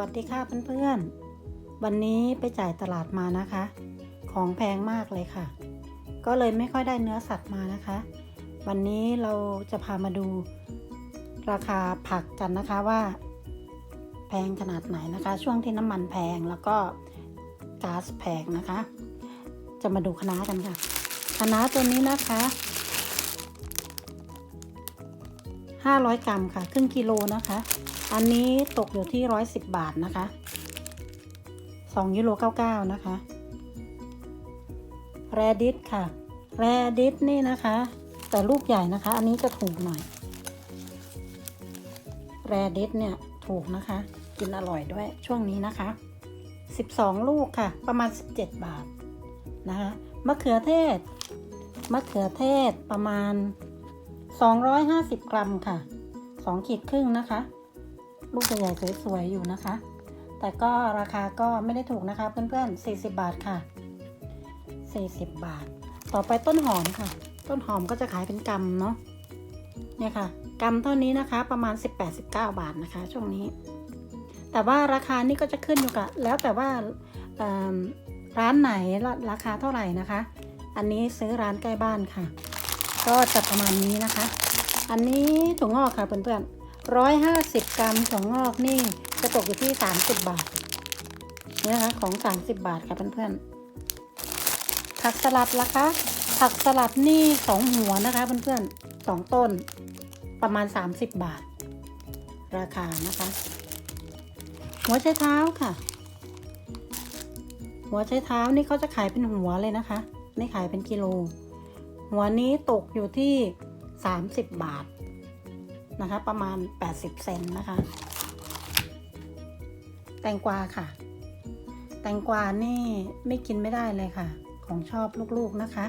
วัสดีค่ะเพื่อนๆ วันนี้ไปจ่ายตลาดมานะคะ ของแพงมากเลยค่ะ ก็เลยไม่ค่อยได้เนื้อสัตว์มานะคะ วันนี้เราจะพามาดูราคาผักกันนะคะว่า แพงขนาดไหนนะคะ ช่วงที่น้ำมันแพงแล้วก็ก๊าซแพงนะคะ จะมาดูคณะกันค่ะคณะตัวนี้นะคะ 500 กรัมค่ะ ครึ่งกิโลนะคะ อันนี้ตกอยู่ที่ 110 บาทนะคะ 2ยูโร99 นะคะ แรดิสค่ะ แรดิสนี่นะคะ แต่ลูกใหญ่นะคะ อันนี้จะถูกหน่อย แรดิสเนี่ยถูกนะคะ กินอร่อยด้วยช่วงนี้นะคะ 12 ลูกค่ะ ประมาณ 17 บาทนะคะ มะเขือเทศ มะเขือเทศประมาณ 250 กรัมค่ะ2ขีดครึ่งนะคะ ลูกใหญ่ๆสวยๆอยู่นะคะ แต่ก็ราคาก็ไม่ได้ถูกนะคะ เพื่อนๆ 40 บาทค่ะ 40 บาท ต่อไปต้นหอมค่ะ ต้นหอมก็จะขายเป็นกำเนาะเนี่ยค่ะกำเท่านี้นะคะประมาณ 18-19 บาทนะคะ ช่วงนี้ แต่ว่าราคานี่ก็จะขึ้นอยู่กับแล้วแต่ว่าร้านไหนราคาเท่าไหร่นะคะ อันนี้ซื้อร้านใกล้บ้านค่ะ ก็จะประมาณนี้นะคะ อันนี้ถั่วงอกค่ะเพื่อนๆร้อยห้าสิบกรัมถั่วงอกนี่จะตกอยู่ที่สามสิบบาทนี่นะคะของสามสิบบาทค่ะเพื่อนๆผักสลัดละคะผักสลัดนี่สองหัวนะคะเพื่อนๆสองต้นประมาณสามสิบบาท ราคานะคะ หัวไชเท้าค่ะ หัวไชเท้านี่เขาจะขายเป็นหัวเลยนะคะ ไม่ขายเป็นกิโล หัวนี้ตกอยู่ที่ 30 บาทนะคะ ประมาณ 80 เซนนะคะ แตงกวาค่ะ แตงกวานี่ไม่กินไม่ได้เลยค่ะ ของชอบลูกๆนะคะ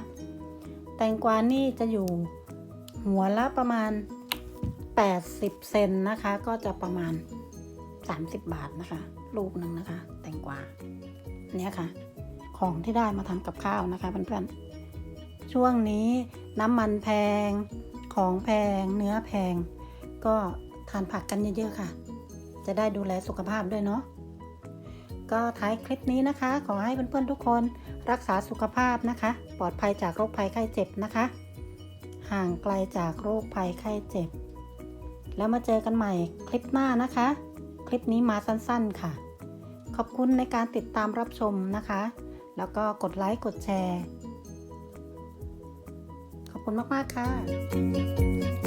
แตงกวานี่จะอยู่หัวละประมาณ 80 เซนนะคะ ก็จะประมาณ 30 บาทนะคะ ลูกหนึ่งนะคะ แตงกวาเนี่ยค่ะ ของที่ได้มาทำกับข้าวนะคะเพื่อนๆ ช่วงนี้น้ำมันแพง ของแพง เนื้อแพง ก็ทานผักกันเยอะๆค่ะ จะได้ดูแลสุขภาพด้วยเนาะ ก็ท้ายคลิปนี้นะคะ ขอให้เพื่อนๆทุกคนรักษาสุขภาพนะคะ ปลอดภัยจากโรคภัยไข้เจ็บนะคะ ห่างไกลจากโรคภัยไข้เจ็บ แล้วมาเจอกันใหม่คลิปหน้านะคะ คลิปนี้มาสั้นๆค่ะ ขอบคุณในการติดตามรับชมนะคะ แล้วก็กดไลค์กดแชร์ คุณมาก ๆ ค่ะ